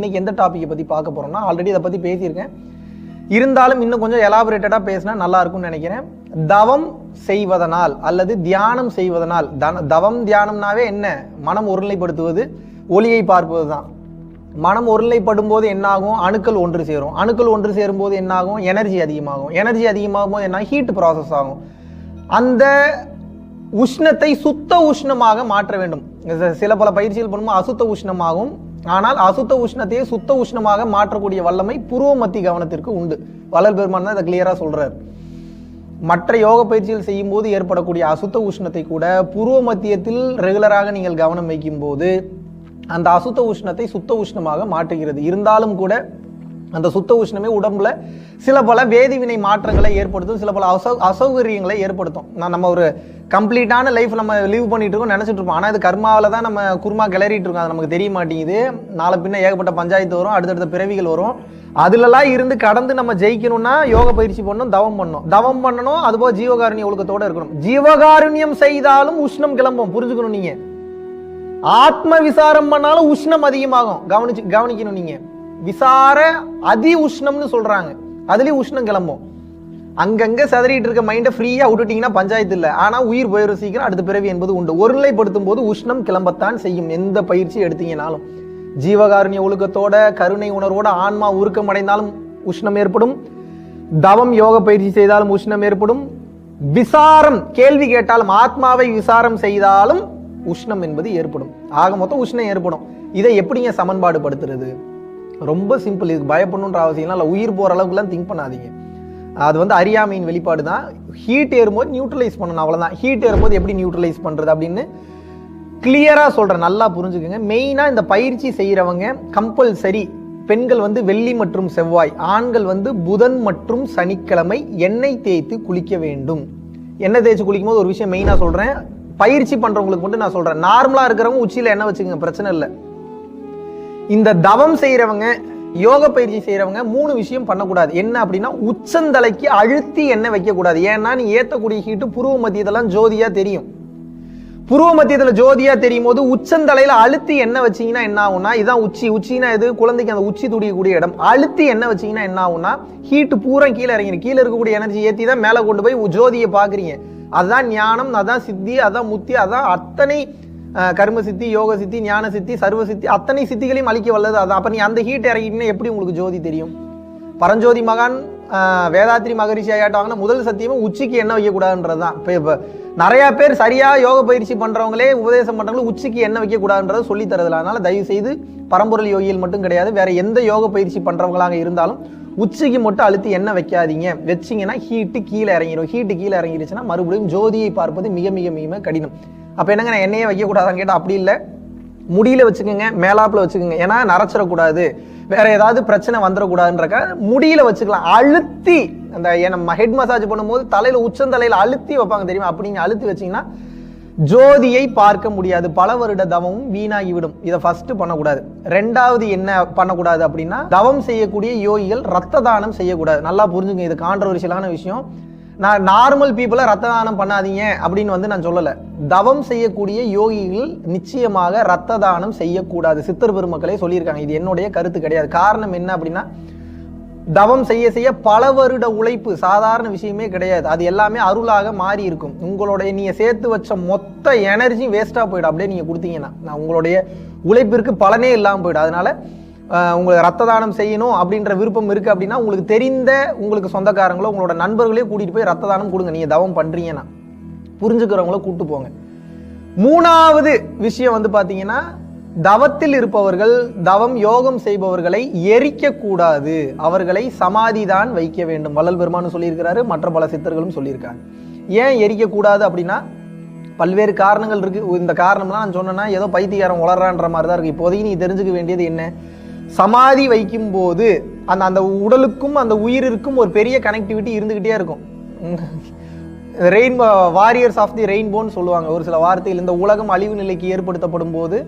இன்றைக்கி எந்த டாப்பிக்கை பற்றி பார்க்க போகிறோம்னா ஆல்ரெடி இதை பற்றி பேசியிருக்கேன். இருந்தாலும் இன்னும் கொஞ்சம் எலாபரேட்டடாக பேசினா நல்லாயிருக்கும்னு நினைக்கிறேன். தவம் செய்வதனால் அல்லது தியானம் செய்வதனால் தன தவம் தியானம்னாவே என்ன? மனம் ஒருநிலைப்படுத்துவது ஒளியை பார்ப்பது தான் மனம் ஒருநிலைப்படும் போது என்னாகும்? அணுக்கள் ஒன்று சேரும். அணுக்கள் ஒன்று சேரும் போது என்னாகும்? எனர்ஜி அதிகமாகும். எனர்ஜி அதிகமாகும் போது என்ன? ஹீட் ப்ராசஸ் ஆகும். அந்த உஷ்ணத்தை சுத்த உஷ்ணமாக மாற்ற வேண்டும். சில பல பயிற்சிகள் பண்ணும்போது அசுத்த உஷ்ணமாகும் ஆனால் அசுத்த உஷ்ணத்தையே சுத்த உஷ்ணமாக மாற்றக்கூடிய வல்லமை புருவ மத்தி கவனத்திற்கு உண்டு. வளர் பெருமான் தான் இதை கிளியரா சொல்றாரு. மற்ற யோக பயிற்சிகள் செய்யும் போது ஏற்படக்கூடிய அசுத்த உஷ்ணத்தை கூட புருவ மத்தியத்தில் ரெகுலராக நீங்கள் கவனம் வைக்கும் போது அந்த அசுத்த உஷ்ணத்தை சுத்த உஷ்ணமாக மாற்றுகிறது. இருந்தாலும் கூட அந்த சுத்த உஷ்ணமே உடம்புல சில பல வேதிவினை மாற்றங்களை ஏற்படுத்தும் சில பல அசௌ அசௌகரியங்களை ஏற்படுத்தும். நான் நம்ம ஒரு கம்ப்ளீட்டான லைஃப் நம்ம லீவ் பண்ணிட்டு இருக்கோம் நினச்சிட்டு இருப்போம். ஆனால் இது கர்மாவில் தான் நம்ம குருமா கிளறிட்டு இருக்கோம். அது நமக்கு தெரிய மாட்டேங்குது. நாளை பின்ன ஏகப்பட்ட பஞ்சாயத்து வரும் அடுத்தடுத்த பிறவிகள் வரும். அதுலலாம் இருந்து கடந்து நம்ம ஜெயிக்கணும்னா யோக பயிற்சி பண்ணணும் தவம் பண்ணணும். தவம் பண்ணணும் அதுபோல் ஜீவகாருண்ய ஒழுக்கத்தோடு இருக்கணும். ஜீவகாருண்யம் செய்தாலும் உஷ்ணம் கிளம்பும். புரிஞ்சுக்கணும் நீங்கள் ஆத்ம விசாரம் பண்ணாலும் உஷ்ணம் அதிகமாகும். கவனிச்சு கவனிக்கணும் நீங்கள் விசார அதி உஷ்ணம்னு சொல்றாங்க. அதுலயும் உஷ்ணம் கிளம்பும். அங்கங்க சதறிட்டு இருக்க மைண்டை ஃப்ரீயா விட்டுட்டீங்கன்னா பஞ்சாயத்து இல்லை. ஆனா உயிர் போயிடும் சீக்கிரம் அடுத்த பிறவி என்பது உண்டு. ஒருநிலைப்படுத்தும் போது உஷ்ணம் கிளம்பத்தான் செய்யும். எந்த பயிற்சி எடுத்தீங்கனாலும். ஜீவகாருண்ய ஒழுக்கத்தோட கருணை உணர்வோட ஆன்மா உருக்கம் அடைந்தாலும் உஷ்ணம் ஏற்படும். தவம் யோக பயிற்சி செய்தாலும் உஷ்ணம் ஏற்படும். விசாரம் கேள்வி கேட்டாலும் ஆத்மாவை விசாரம் செய்தாலும் உஷ்ணம் என்பது ஏற்படும். ஆக மொத்தம் உஷ்ணம் ஏற்படும். இதை எப்படிங்க சமன்பாடு படுத்துறது ரொம்ப சிம்பிள் இதுக்கு பயப்படணுன்ற அவசியம் இல்லை. உயிர் போகிற அளவுக்குலாம் திங்க் பண்ணாதீங்க. அது வந்து அறியாமையின் வெளிப்பாடு தான். ஹீட் ஏறும்போது நியூட்ரலைஸ் பண்ணணும். அவ்வளோதான் ஹீட் ஏறும்போது எப்படி நியூட்ரலைஸ் பண்ணுறது அப்படின்னு கிளியராக சொல்கிறேன் நல்லா புரிஞ்சுக்கோங்க. மெயினாக இந்த பயிற்சி செய்கிறவங்க கம்பல்சரி பெண்கள் வந்து வெள்ளி மற்றும் செவ்வாய். ஆண்கள் வந்து புதன் மற்றும் சனிக்கிழமை எண்ணெய் தேய்த்து குளிக்க வேண்டும். எண்ணெய் தேய்ச்சி குளிக்கும் போது ஒரு விஷயம் மெயினாக சொல்கிறேன் பயிற்சி பண்ணுறவங்களுக்கு மட்டும் நான் சொல்கிறேன் நார்மலாக இருக்கிறவங்க உச்சியில் எண்ணெய் வச்சுக்கோங்க. பிரச்சனை இல்லை. இந்த தவம் செய்யறவங்க யோக பயிற்சி செய்யறவங்க மூணு விஷயம் பண்ணக்கூடாது. என்ன அப்படின்னா உச்சந்தலைக்கு அழுத்தி எண்ணெய் வைக்கக்கூடாது. ஏன்னா நீ ஏத்தக்கூடிய ஹீட்டு புருவ மத்தியதெல்லாம் ஜோதியா தெரியும். புருவ மத்தியத்துல ஜோதியா தெரியும் போது உச்சந்தலையில அழுத்தி எண்ணெய் வச்சீங்கன்னா என்ன ஆகும்னா இதான் உச்சி. உச்சினா இது குழந்தைக்கு அந்த உச்சி துடியக்கூடிய இடம். அழுத்தி எண்ணெய் வச்சீங்கன்னா என்ன ஆகும்னா ஹீட்டு பூரா கீழே இறங்கிடும் கீழே இருக்கக்கூடிய எனர்ஜி ஏத்தி தான் மேலே கொண்டு போய் ஜோதியை பாக்குறீங்க அதுதான் ஞானம் அதான் சித்தி அதான் முத்தி அதான் அத்தனை கர்ம சித்தி யோக சித்தி ஞான சித்தி சர்வ சித்தி அத்தனை சித்திகளையும் அழிக்க வல்லது அது. அப்போ நீ அந்த ஹீட் இறங்கிட்டீங்கன்னா எப்படி உங்களுக்கு ஜோதி தெரியும்? பரஞ்சோதி மகான் வேதாத்திரி மகரிஷி ஆகிட்டாங்கன்னா முதல் சத்தியமும் உச்சிக்கு என்ன வைக்கக்கூடாதுன்றது தான். இப்போ இப்போ நிறையா பேர் சரியாக யோக பயிற்சி பண்ணுறவங்களே உபதேசம் பண்ணுறவங்களும் உச்சிக்கு என்ன வைக்கக்கூடாதுன்றதை சொல்லி தரதில்ல அதனால் தயவு செய்து பரம்பொருள் யோகியில் மட்டும் கிடையாது வேறு எந்த யோக பயிற்சி பண்ணுறவங்களாக இருந்தாலும் உச்சிக்கு மட்டும் அழுத்தி எண்ணெய் வைக்காதீங்க. வச்சீங்கன்னா ஹீட்டு கீழே இறங்கிடும் ஹீட்டு கீழே இறங்கிடுச்சுன்னா மறுபடியும் ஜோதியை பார்ப்பது மிக மிக மிக கடினம். அப்போ என்னங்க நான் எண்ணெயே வைக்கக்கூடாதான்னு கேட்டால் அப்படி இல்லை. முடியில வச்சுக்கோங்க மேலாப்பில் வச்சுக்கோங்க. ஏன்னா நரைச்சிடக்கூடாது. வேற ஏதாவது பிரச்சனை வந்துடக்கூடாதுன்றக்க முடியில வச்சுக்கலாம். அழுத்தி அந்த நம்ம ஹெட் மசாஜ் பண்ணும்போது தலையில் உச்சந்தலையில் அழுத்தி வைப்பாங்க தெரியுமா? அப்படி நீங்க அழுத்தி வச்சீங்கன்னா ஜோதியை பார்க்க முடியாது. பல வருட தவமும் வீணாகி விடும் இதை ஃபர்ஸ்ட் பண்ணக்கூடாது. ரெண்டாவது என்ன பண்ணக்கூடாது அப்படின்னா தவம் செய்யக்கூடிய யோகிகள் ரத்த தானம் செய்யக்கூடாது. நல்லா புரிஞ்சுங்க இது கான்ட்ரவர்ஷியலான விஷயம். நான் நார்மல் பீப்புளை ரத்த தானம் பண்ணாதீங்க அப்படின்னு வந்து நான் சொல்லலை. தவம் செய்யக்கூடிய யோகிகள் நிச்சயமாக ரத்த தானம் செய்யக்கூடாது. சித்தர் பெருமக்களே சொல்லியிருக்காங்க. இது என்னுடைய கருத்து கிடையாது. காரணம் என்ன அப்படின்னா தவம் செய்ய செய்ய பல வருட உழைப்பு சாதாரண விஷயமே கிடையாது. அது எல்லாமே அருளாக மாறி இருக்கும். உங்களுடைய நீங்கள் சேர்த்து வச்ச மொத்த எனர்ஜி வேஸ்ட்டாக போயிடும். அப்படியே நீங்கள் கொடுத்தீங்கன்னா நான் உங்களுடைய உழைப்பிற்கு பலனே இல்லாமல் போயிடும். அதனால உங்களுக்கு ரத்த தானம் செய்யணும் அப்படின்ற விருப்பம் இருக்குது அப்படின்னா உங்களுக்கு தெரிந்த உங்களுக்கு சொந்தக்காரங்களோ உங்களோட நண்பர்களே கூட்டிகிட்டு போய் ரத்த தானம் கொடுங்க. நீங்கள் தவம் பண்ணுறீங்கன்னா புரிஞ்சுக்கிறவங்கள கூப்பிட்டு போங்க. மூணாவது விஷயம் வந்து பார்த்தீங்கன்னா தவத்தில் இருப்பவர்கள் தவம் யோகம் செய்பவர்களை எரிக்கக்கூடாது. அவர்களை சமாதி தான் வைக்க வேண்டும். வள்ளல் பெருமானும் சொல்லியிருக்கிறாரு மற்ற பல சித்தர்களும் சொல்லியிருக்காங்க. ஏன் எரிக்கக்கூடாது அப்படின்னா பல்வேறு காரணங்கள் இருக்குது இந்த காரணம்லாம் நான் சொன்னேன்னா ஏதோ பைத்தியக்காரன் உளறான்ற மாதிரி தான் இருக்குது இப்போதைக்கு நீ தெரிஞ்சுக்க வேண்டியது என்ன? சமாதி வைக்கும் போது அந்த அந்த உடலுக்கும் அந்த உயிருக்கும் ஒரு பெரிய கனெக்டிவிட்டி இருந்துக்கிட்டே இருக்கும். ரெயின்போ வாரியர்ஸ் ஆஃப் தி ரெயின்போன்னு சொல்லுவாங்க. ஒரு சில வார்த்தையில் இந்த உலகம் அழிவு நிலைக்கு ஏற்படுத்தப்படும் போது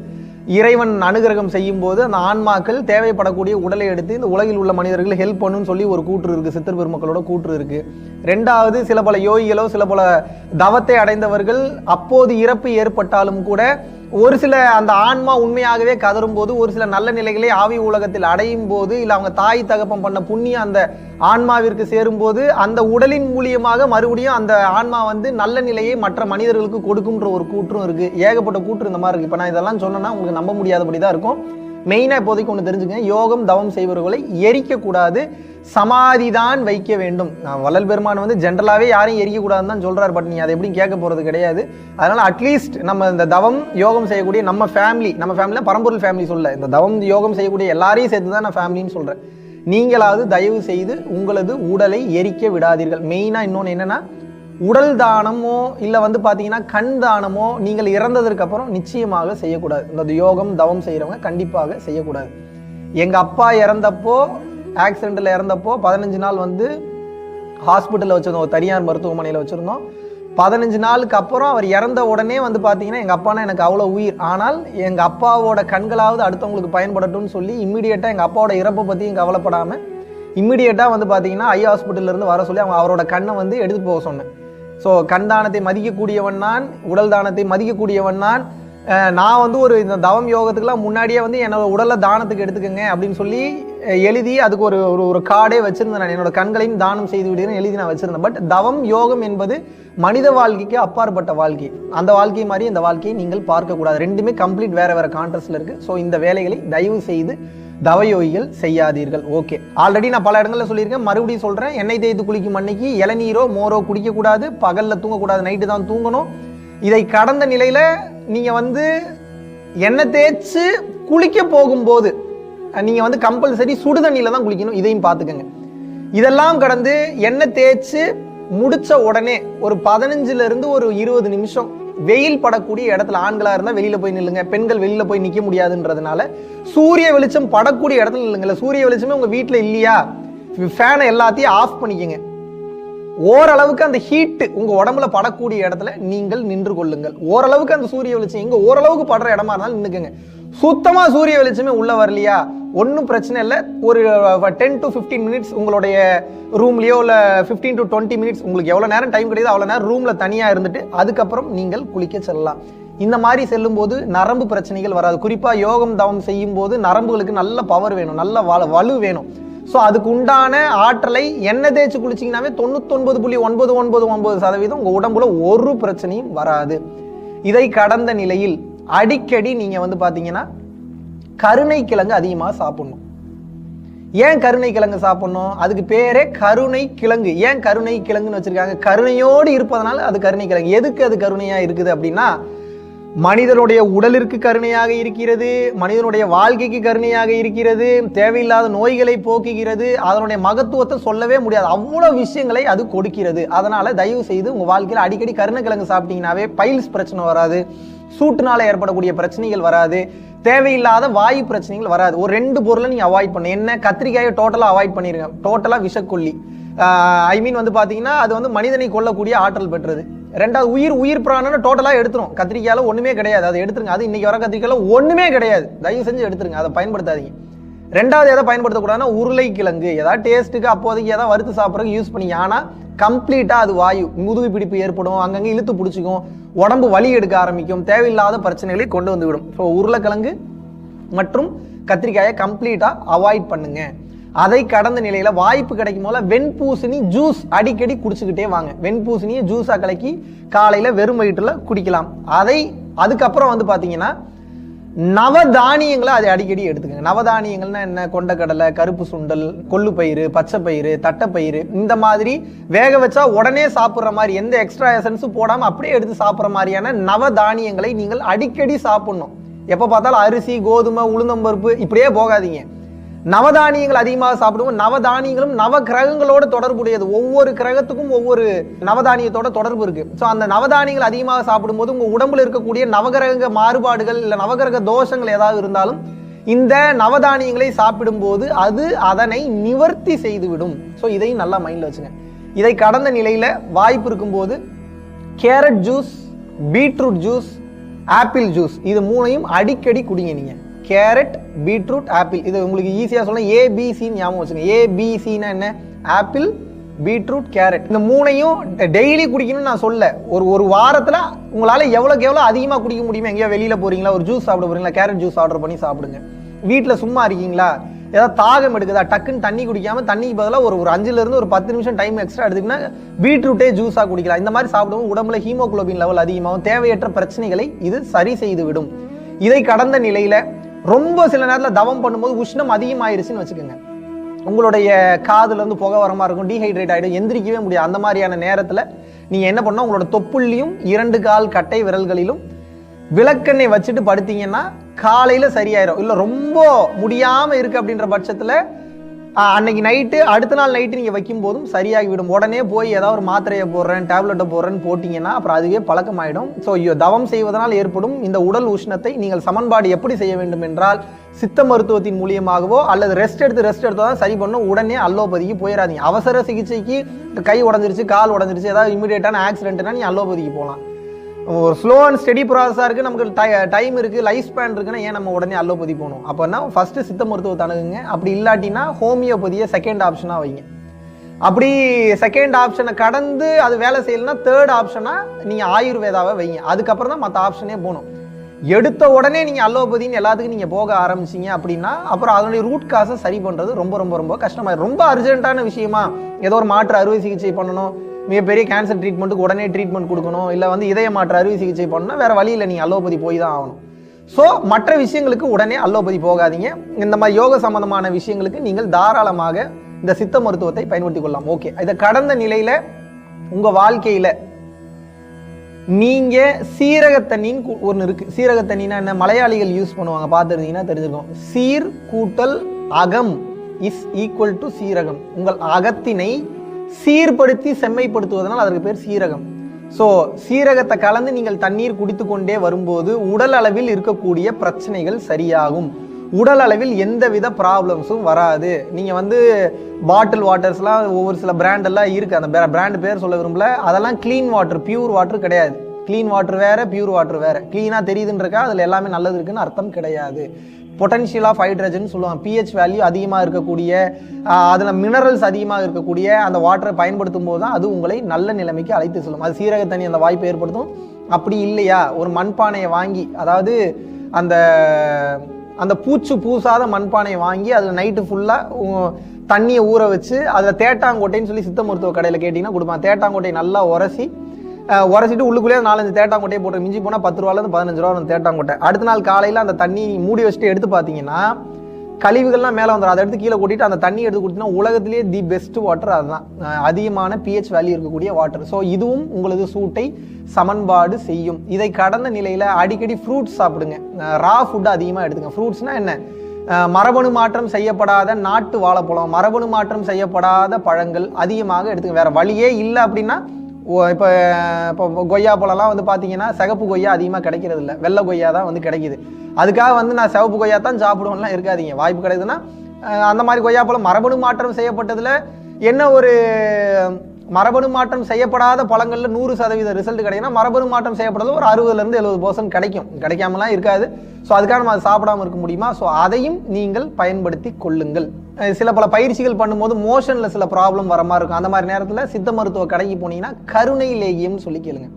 இறைவன் அனுகிரகம் செய்யும் போது அந்த ஆன்மாக்கள் தேவைப்படக்கூடிய உடலை எடுத்து இந்த உலகில் உள்ள மனிதர்கள் ஹெல்ப் பண்ணுன்னு சொல்லி ஒரு கூற்று இருக்கு. சித்தர் பெருமக்களோட கூற்று இருக்கு. ரெண்டாவது சில பல யோகிகளோ சில பல தவத்தை அடைந்தவர்கள் அப்போது இறப்பு ஏற்பட்டாலும் கூட ஒரு சில அந்த ஆன்மா உண்மையாகவே கதரும் போது ஒரு சில நல்ல நிலைகளை ஆவி உலகத்தில் அடையும் போது இல்லை அவங்க தாய் தகப்பம் பண்ண புண்ணியம் அந்த ஆன்மாவிற்கு சேரும்போது அந்த உடலின் மூலியமாக மறுபடியும் அந்த ஆன்மா வந்து நல்ல நிலையை மற்ற மனிதர்களுக்கு கொடுக்கும்ன்ற ஒரு கூற்றும் இருக்கு. ஏகப்பட்ட கூற்று இந்த மாதிரி இருக்கு. இப்போ நான் இதெல்லாம் சொன்னேன்னா உங்களுக்கு நம்ப முடியாதபடி தான் இருக்கும். மெயினாக இப்போதைக்கு ஒன்று தெரிஞ்சுக்கங்க. யோகம் தவம் செய்பவர்களை எரிக்கக்கூடாது. சமாதி தான் வைக்க வேண்டும். நான் வள்ளல் பெருமான் வந்து ஜென்ரலாகவே யாரையும் எரிக்கக்கூடாதுன்னு தான் சொல்கிறார் பட் நீ அதை எப்படி கேட்க போகிறது கிடையாது. அதனால் அட்லீஸ்ட் நம்ம இந்த தவம் யோகம் செய்யக்கூடிய நம்ம ஃபேமிலி நம்ம ஃபேமிலியில் பரம்பொருள் ஃபேமிலி சொல்ல இந்த தவம் யோகம் செய்யக்கூடிய எல்லாரையும் சேர்த்து தான் நான் ஃபேமிலின்னு சொல்கிறேன் நீங்களாவது தயவு செய்து உங்களது உடலை எரிக்க விடாதீர்கள். மெயினாக இன்னொன்று என்னென்னா உடல் தானமோ இல்லை வந்து பார்த்தீங்கன்னா கண் தானமோ நீங்கள் இறந்ததற்கு அப்புறம் நிச்சயமாக செய்யக்கூடாது. இந்த யோகம் தவம் செய்கிறவங்க கண்டிப்பாக செய்யக்கூடாது. எங்கள் அப்பா இறந்தப்போ ஆக்சிடெண்ட்டில் இறந்தப்போ பதினஞ்சு நாள் வந்து ஹாஸ்பிட்டலில் வச்சுருந்தோம். ஒரு தனியார் மருத்துவமனையில் வச்சுருந்தோம். பதினஞ்சு நாளுக்கு அப்புறம் அவர் இறந்த உடனே வந்து பார்த்தீங்கன்னா எங்கள் அப்பானா எனக்கு அவ்வளோ உயிர். ஆனால் எங்கள் அப்பாவோட கண்களாவது அடுத்தவங்களுக்கு பயன்படட்டும்னு சொல்லி இம்மிடியேட்டாக எங்கள் அப்பாவோட இறப்பை பற்றியும் கவலைப்படாமல் இம்மிடியேட்டாக வந்து பார்த்தீங்கன்னா ஐ ஹாஸ்பிட்டலேருந்து வர சொல்லி அவங்க அவரோட கண்ணை வந்து எடுத்துகிட்டு போக சொன்னேன். ஸோ கண் தானத்தை மதிக்கக்கூடியவன் நான் உடல் தானத்தை மதிக்கக்கூடியவன் நான். நான் வந்து ஒரு இந்த தவம் யோகத்துக்குலாம் முன்னாடியே வந்து என்னோட உடலை தானத்துக்கு எடுத்துக்கோங்க அப்படின்னு சொல்லி எழுதி அதுக்கு ஒரு ஒரு ஒரு கார்டே வச்சுருந்தேன் நான். என்னோட கண்களையும் தானம் செய்து விடுகிறேன் எழுதி நான் வச்சுருந்தேன். பட் தவம் யோகம் என்பது மனித வாழ்க்கைக்கு அப்பாற்பட்ட வாழ்க்கை. அந்த வாழ்க்கை மாதிரி இந்த வாழ்க்கையை நீங்கள் பார்க்கக்கூடாது. ரெண்டுமே கம்ப்ளீட் வேறு வேறு கான்ட்ரஸ்ட்ல இருக்குது ஸோ இந்த வேலைகளை தயவு செய்து தவயோகிகள் செய்யாதீர்கள். ஓகே ஆல்ரெடி நான் பல இடங்களில் சொல்லியிருக்கேன். மறுபடியும் சொல்கிறேன் எண்ணெய் தேய்த்து குளிக்கும் அன்னைக்கு இளநீரோ மோரோ குடிக்கக்கூடாது. பகலில் தூங்கக்கூடாது. நைட்டு தான் தூங்கணும். இதை கடந்த நிலையில் நீங்கள் வந்து எண்ணெய் தேய்ச்சு குளிக்க போகும்போது நீங்கள் வந்து கம்பல்சரி சுடுதண்ணியில் தான் குளிக்கணும். இதையும் பார்த்துக்கோங்க. இதெல்லாம் கடந்து எண்ணெய் தேய்ச்சு முடிச்ச உடனே ஒரு பதினஞ்சுலேருந்து ஒரு இருபது நிமிஷம் வெயில் படக்கூடிய இடத்துல ஆண்களாக இருந்தால் வெளியில் போய் நில்லுங்க பெண்கள் வெளியில் போய் நிற்க முடியாதுன்றதுனால சூரிய வெளிச்சம் படக்கூடிய இடத்துல நில்லுங்கல்ல சூரிய வெளிச்சமே உங்கள் வீட்டில் இல்லையா? ஃபேனை எல்லாத்தையும் ஆஃப் பண்ணிக்கங்க. ஓரளவுக்கு அந்த ஹீட்டு உங்கள் உடம்புல படக்கூடிய இடத்துல நீங்கள் நின்று கொள்ளுங்கள். ஓரளவுக்கு அந்த சூரிய வெளிச்சம் எங்க ஓரளவுக்கு படுற இடமா இருந்தாலும் நின்றுக்குங்க சுத்தமாக சூரிய வெளிச்சமே உள்ள வரலையா? ஒன்றும் பிரச்சனை இல்லை. ஒரு டென் டு ஃபிஃப்டீன் மினிட்ஸ் உங்களுடைய ரூம்லேயோ இல்லை ஃபிஃப்டீன் டு டுவெண்ட்டி மினிட்ஸ் உங்களுக்கு எவ்வளோ நேரம் டைம் கிடையாது அவ்வளோ நேரம் ரூமில் தனியாக இருந்துட்டு அதுக்கப்புறம் நீங்கள் குளிக்க செல்லலாம். இந்த மாதிரி செல்லும்போது நரம்பு பிரச்சனைகள் வராது. குறிப்பாக யோகம் தவம் செய்யும் போது நரம்புகளுக்கு நல்ல பவர் வேணும். நல்ல வலு வேணும். ஸோ அதுக்கு உண்டான ஆற்றலை எண்ணெய் தேய்ச்சி குளிச்சிங்கனாவே தொண்ணூத்தொன்பது புள்ளி ஒன்பது ஒன்பது ஒன்பது சதவீதம் உங்கள் உடம்புல ஒரு பிரச்சனையும் வராது. இதை கடந்த நிலையில் அடிக்கடி நீங்கள் வந்து பார்த்தீங்கன்னா கருணை கிழங்கு அதிகமாக சாப்பிடணும். ஏன் கருணை கிழங்கு சாப்பிடணும்? அதுக்கு பேரே கருணை கிழங்கு ஏன் கருணை கிழங்குன்னு வச்சிருக்காங்க? கருணையோடு இருப்பதனால அது கருணை கிழங்கு எதுக்கு அது கருணையா இருக்குது அப்படின்னா மனிதனுடைய உடலிற்கு கருணையாக இருக்கிறது மனிதனுடைய வாழ்க்கைக்கு கருணையாக இருக்கிறது தேவையில்லாத நோய்களை போக்குகிறது அதனுடைய மகத்துவத்தை சொல்லவே முடியாது. அவ்வளோ விஷயங்களை அது கொடுக்கிறது. அதனால தயவு செய்து உங்க வாழ்க்கையில் அடிக்கடி கருணைக்கிழங்கு சாப்பிட்டீங்கன்னாவே பைல்ஸ் பிரச்சனை வராது. சூட்டுனால ஏற்படக்கூடிய பிரச்சனைகள் வராது. தேவையில்லாத வாயு பிரச்சனைகள் வராது. ஒரு ரெண்டு பொருளை நீங்கள் அவாய்ட் பண்ணு. என்ன? கத்திரிக்காயை டோட்டலாக அவாய்ட் பண்ணிடுங்க டோட்டலாக விஷக்கொல்லி. ஐ மீன் வந்து பார்த்தீங்கன்னா அது வந்து மனிதனை கொல்லக்கூடிய ஆற்றல் பெற்றது. ரெண்டாவது உயிர் உயிர் பிராணம்னு டோட்டலாக எடுத்துரும். கத்திரிக்காயில் ஒன்றுமே கிடையாது. அதை எடுத்துருங்க. அது இன்னைக்கு வர கத்திரிக்காயில் ஒன்றுமே கிடையாது. தயவு செஞ்சு எடுத்துருங்க. அதை பயன்படுத்தாதீங்க. ரெண்டாவது எதை பயன்படுத்தக்கூடாதுன்னா உருளைக்கிழங்கு. ஏதாவது டேஸ்ட்டுக்கு அப்போதைக்கு எதாவது வறுத்து சாப்பிட்றதுக்கு யூஸ் பண்ணி ஆனால் கம்ப்ளீட்டாக அது வாயு முதுகு பிடிப்பு ஏற்படும் அங்கங்கே இழுத்து பிடிச்சிக்கும் உடம்பு வலி எடுக்க ஆரம்பிக்கும் தேவையில்லாத பிரச்சனைகளை கொண்டு வந்துவிடும். இப்போ ஸோ உருளைக்கிழங்கு மற்றும் கத்திரிக்காயை கம்ப்ளீட்டாக அவாய்ட் பண்ணுங்க. அதை கடந்த நிலையில வாய்ப்பு கிடைக்கும் போல வெண்பூசணி ஜூஸ் அடிக்கடி குடிச்சுக்கிட்டே வாங்க. வெண்பூசணியை ஜூஸா கலக்கி காலையில வெறும் வயிற்றுல குடிக்கலாம். அதை அதுக்கப்புறம் வந்து பாத்தீங்கன்னா நவதானியங்களை அதை அடிக்கடி எடுத்துக்கங்க. நவதானியங்கள்னா என்ன? கொண்டக்கடலை கருப்பு சுண்டல் கொள்ளு பயிறு பச்சை பயிறு தட்டைப்பயிறு இந்த மாதிரி வேக வச்சா உடனே சாப்பிட்ற மாதிரி எந்த எக்ஸ்ட்ரா எசன்ஸும் போடாமல் அப்படியே எடுத்து சாப்பிட்ற மாதிரியான நவதானியங்களை நீங்கள் அடிக்கடி சாப்பிடணும். எப்போ பார்த்தாலும் அரிசி கோதுமை உளுந்தம்பருப்பு இப்படியே போகாதீங்க. நவதானியங்கள் அதிகமாக சாப்பிடுவோம். நவதானியங்களும் நவ கிரகங்களோட தொடர்புடையது. ஒவ்வொரு கிரகத்துக்கும் ஒவ்வொரு நவதானியத்தோட தொடர்பு இருக்கு. ஸோ அந்த நவதானியங்கள் அதிகமாக சாப்பிடும்போது உங்க உடம்புல இருக்கக்கூடிய நவகிரக மாறுபாடுகள் இல்லை நவகிரக தோஷங்கள் ஏதாவது இருந்தாலும் இந்த நவதானியங்களை சாப்பிடும்போது அது அதனை நிவர்த்தி செய்துவிடும். ஸோ இதையும் நல்லா மைண்ட்ல வச்சுங்க. இதை கடந்த நிலையில வாய்ப்பு இருக்கும்போது carrot juice beetroot juice apple juice இது மூணையும் அடிக்கடி குடிங்க நீங்க. Carrot beetroot apple. இது உங்களுக்கு ஈஸியாக சொல்ல ஏபிசின்னு ஞாபகம் வச்சுங்க ஏபிசின்னா என்ன? Apple beetroot carrot. இந்த மூணையும் டெய்லி குடிக்கணும்னு நான் சொல்ல. ஒரு ஒரு வாரத்தில் உங்களால் எவ்வளோக்கு எவ்வளோ அதிகமாக குடிக்க முடியுமோ எங்கேயோ வெளியில் போகிறீங்களா ஒரு ஜூஸ் சாப்பிட போகிறீங்களா கேரட் ஜூஸ் ஆர்டர் பண்ணி சாப்பிடுங்க. வீட்டில் சும்மா இருக்கீங்களா? ஏதாவது தாகம் எடுக்குதா? டக்குன்னு தண்ணி குடிக்காம தண்ணிக்கு பதிலாக ஒரு ஒரு அஞ்சுலேருந்து ஒரு பத்து நிமிஷம் டைம் எக்ஸ்ட்ரா எடுத்துக்கினா பீட்ரூட்டே ஜூஸாக குடிக்கலாம். இந்த மாதிரி சாப்பிடவும் உடம்புல ஹீமோகுளோபின் லெவல் அதிகமாகும். தேவையற்ற பிரச்சனைகளை இது சரி செய்து விடும் இதை கடந்த நிலையில் ரொம்ப சில நேரத்தில் தவம் பண்ணும்போது உஷ்ணம் அதிகமாயிருச்சுன்னு வச்சுக்கோங்க. உங்களுடைய காதுல இருந்து புகை வரமாக இருக்கும் டீஹைட்ரேட் ஆகிடும் எந்திரிக்கவே முடியாது. அந்த மாதிரியான நேரத்தில் நீங்கள் என்ன பண்ணால் உங்களோட தொப்புள்ளியும் இரண்டு கால் கட்டை விரல்களிலும் விளக்கெண்ணெய் வச்சுட்டு படுத்தீங்கன்னா காலையில் சரியாயிரும். இல்லை ரொம்ப முடியாமல் இருக்கு அப்படின்ற பட்சத்தில் அன்னைக்கு நைட்டு அடுத்த நாள் நைட்டு நீங்கள் வைக்கும் போதும் சரியாகி விடும் உடனே போய் ஏதாவது ஒரு மாத்திரையை போடுறேன் டேப்லெட்டை போடுறேன்னு போட்டிங்கன்னா அப்புறம் அதுவே பழக்கமாயிடும். ஸோ தவம் செய்வதனால் ஏற்படும் இந்த உடல் உஷ்ணத்தை நீங்கள் சமன்பாடு எப்படி செய்ய வேண்டும் என்றால் சித்த மருத்துவத்தின் மூலியமாகவோ அல்லது ரெஸ்ட் எடுத்து ரெஸ்ட் எடுத்தால் தான் சரி பண்ணும். உடனே அல்லோபதிக்கு போயிடாதீங்க அவசர சிகிச்சைக்கு கை உடஞ்சிருச்சு கால் உடஞ்சிருச்சு ஏதாவது இமீடியட்டான ஆக்சிடென்ட்னா நீ அல்லோபதிக்கு போகலாம். ஒரு ஸ்லோ அண்ட் ஸ்டெடி ப்ராசஸாக இருக்குது நமக்கு டைம் இருக்குது லைஃப் ஸ்பேன் இருக்குன்னா ஏன் நம்ம உடனே அல்லோபதி போகணும்? அப்போனா ஃபஸ்ட்டு சித்த மருத்துவத்தை அணுகுங்க அப்படி இல்லாட்டினா ஹோமியோபதியை செகண்ட் ஆப்ஷனாக வைங்க. அப்படி செகண்ட் ஆப்ஷனை கடந்து அது வேலை செய்யலைன்னா தேர்ட் ஆப்ஷனாக நீங்கள் ஆயுர்வேதாவை வைங்க. அதுக்கப்புறம் தான் மற்ற ஆப்ஷனே போகணும். எடுத்த உடனே நீங்கள் அல்லோபதின்னு எல்லாத்துக்கும் நீங்கள் போக ஆரம்பிச்சீங்க அப்படின்னா அப்புறம் அதனுடைய ரூட் காசை சரி பண்ணுறது ரொம்ப ரொம்ப ரொம்ப கஷ்டமாயிரும் ரொம்ப அர்ஜென்ட்டான விஷயமா ஏதோ ஒரு மாற்று அறுவை சிகிச்சை பண்ணணும். மிகப்பெரிய கேன்சர் ட்ரீட்மெண்ட்டுக்கு உடனே ட்ரீட்மெண்ட் கொடுக்கணும் இல்லை வந்து இதய மாற்று அறுவை சிகிச்சை பண்ணணும்னா வேறு வழியில் நீங்கள் அல்லோபதி போய் தான் ஆகணும். ஸோ மற்ற விஷயங்களுக்கு உடனே அல்லோபதி போகாதீங்க. இந்த மாதிரி யோக சம்பந்தமான விஷயங்களுக்கு நீங்கள் தாராளமாக இந்த சித்த மருத்துவத்தை பயன்படுத்திக் கொள்ளலாம். ஓகே இதை கடந்த நிலையில் உங்கள் வாழ்க்கையில் நீங்க சீரக தண்ணின்னு ஒன்று ஒண்ணு இருக்கு. சீரக தண்ணினா என்ன? மலையாளிகள் யூஸ் பண்ணுவாங்க. பார்த்துருந்தீங்கன்னா தெரிஞ்சிருக்கும். சீர் கூட்டல் அகம் இஸ் ஈக்குவல் டு சீரகம். உங்கள் அகத்தினை சீர்படுத்தி செம்மைப்படுத்துவதனால் அதற்கு பேர் சீரகம். ஸோ சீரகத்தை கலந்து நீங்கள் தண்ணீர் குடித்து கொண்டே வரும்போது உடல் அளவில் இருக்கக்கூடிய பிரச்சனைகள் சரியாகும். உடல் அளவில் எந்தவித ப்ராப்ளம்ஸும் வராது. நீங்கள் வந்து பாட்டில் வாட்டர்ஸ்லாம் ஒவ்வொரு சில பிராண்டெல்லாம் இருக்குது அந்த பிராண்ட் பேர் சொல்ல விரும்பல. அதெல்லாம் க்ளீன் வாட்டர் பியூர் வாட்டர் கிடையாது. க்ளீன் வாட்டர் வேற பியூர் வாட்டர் வேற. க்ளீனாக தெரியுதுன்றக்கா அதில் எல்லாமே நல்லது இருக்குன்னு அர்த்தம் கிடையாது. பொட்டன்ஷியல் ஆஃப் ஹைட்ரஜன் சொல்லுவாங்க. பிஹெச் வேல்யூ அதிகமாக இருக்கக்கூடிய அதில் மினரல்ஸ் அதிகமாக இருக்கக்கூடிய அந்த வாட்டரை பயன்படுத்தும் போது தான் அது உங்களை நல்ல நிலைமைக்கு அழைத்து செல்லும். அது சீரக தண்ணி அந்த வாய்ப்பை ஏற்படுத்தும். அப்படி இல்லையா? ஒரு மண்பானையை வாங்கி அதாவது அந்த அந்த பூச்சு பூசாத மண்பானையை வாங்கி அதில் நைட்டு ஃபுல்லாக தண்ணியை ஊற வச்சு அதில் தேட்டாங்கோட்டைன்னு சொல்லி சித்த மருத்துவ கடையில் கேட்டிங்கன்னா கொடுப்பாங்க. தேட்டாங்கோட்டையை நல்லா உரசி உரைச்சிட்டு உரசிட்டு உள்ளுக்குள்ளேயே நாலஞ்சு தேட்டாங்கொட்டையை போட்டு மிஞ்சி போனால் பத்து ரூபாலேருந்து பதினஞ்சு ரூபா வந்து தேட்டாங்கோட்டை. அடுத்த நாள் காலையில் அந்த தண்ணி மூடி வச்சுட்டு எடுத்து பார்த்தீங்கன்னா கழிவுகள்லாம் மேலே வந்துடும் அதை எடுத்து கீழே கொட்டிட்டு அந்த தண்ணி எடுத்து கொடுத்தீங்கன்னா உலகத்திலேயே தி பெஸ்ட் வாட்டர் அதுதான். அதிகமான பிஹெச் வேல்யூ இருக்கக்கூடிய வாட்டர் ஸோ இதுவும் உங்களது சூட்டை சமன்பாடு செய்யும். இதை கடந்த நிலையில் அடிக்கடி ஃப்ரூட்ஸ் சாப்பிடுங்க. ரா ஃபுட்டை அதிகமாக எடுத்துங்க. ஃப்ரூட்ஸ்னால் என்ன? மரபணு மாற்றம் செய்யப்படாத நாட்டு வாழைப்பழம் மரபணு மாற்றம் செய்யப்படாத பழங்கள் அதிகமாக எடுத்துங்க. வேற வழியே இல்லை அப்படின்னா இப்போ இப்போ கொய்யா பழம்லாம் வந்து பார்த்தீங்கன்னா சிகப்பு கொய்யா அதிகமாக கிடைக்கிறது இல்லை வெள்ளை கொய்யா தான் வந்து கிடைக்குது. அதுக்காக வந்து நான் சிவப்பு கொய்யா தான் சாப்பிடுவேன்லாம் இருக்காதீங்க. வாய்ப்பு கிடைக்குதுன்னா அந்த மாதிரி கொய்யா பழம் மரபணு மாற்றம் செய்யப்பட்டதில் என்ன ஒரு மரபணு மாற்றம் செய்யப்படாத பழங்களில் நூறு சதவீத ரிசல்ட் கிடைக்குன்னா மரபணு மாற்றம் செய்யப்பட்டது ஒரு அறுபதுலேருந்து எழுபது பர்சன்ட் கிடைக்கும். கிடைக்காமலாம் இருக்காது. ஸோ அதுக்காக நம்ம அதை சாப்பிடாம இருக்க முடியுமா? ஸோ அதையும் நீங்கள் பயன்படுத்தி கொள்ளுங்கள். சில பல பயிற்சிகள் பண்ணும்போது மோஷனில் சில ப்ராப்ளம் வர மாதிரி இருக்கும். அந்த மாதிரி நேரத்தில் சித்த மருத்துவ கடைக்கு போனீங்கன்னா கருணை லேகியம்னு சொல்லி கேளுங்க.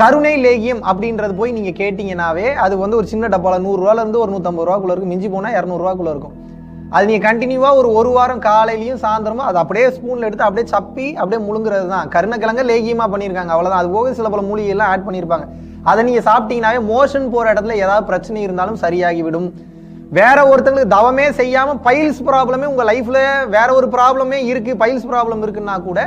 கருணை லேகியம் அப்படின்றது போய் நீங்கள் கேட்டிங்கனாவே அது வந்து ஒரு சின்ன டப்பாவில் நூறுரூவாலேருந்து ஒரு நூற்றம்பது ரூபாக்குள்ளே இருக்கும். மிஞ்சி போனால் இரநூறுவாக்குள்ளே இருக்கும். அது நீங்கள் கண்டினியூவாக ஒரு ஒரு வாரம் காலையிலையும் சாயந்தரமும் அது அப்படியே ஸ்பூனில் எடுத்து அப்படியே சப்பி அப்படியே முழுங்குறது தான் கருணக்கிழங்க லேகியமாக பண்ணியிருக்காங்க. அவ்வளோதான் அது போக சில பல மூலிகையெல்லாம் ஆட் பண்ணியிருப்பாங்க. அதை நீங்கள் சாப்பிட்டீங்கனாவே மோஷன் போகிற இடத்துல ஏதாவது பிரச்சனை இருந்தாலும் சரியாகிவிடும். வேற ஒருத்தங்களுக்கு தவமே செய்யாமல் பைல்ஸ் ப்ராப்ளமே உங்கள் லைஃப்பில் வேற ஒரு ப்ராப்ளமே இருக்குது பைல்ஸ் ப்ராப்ளம் இருக்குன்னா கூட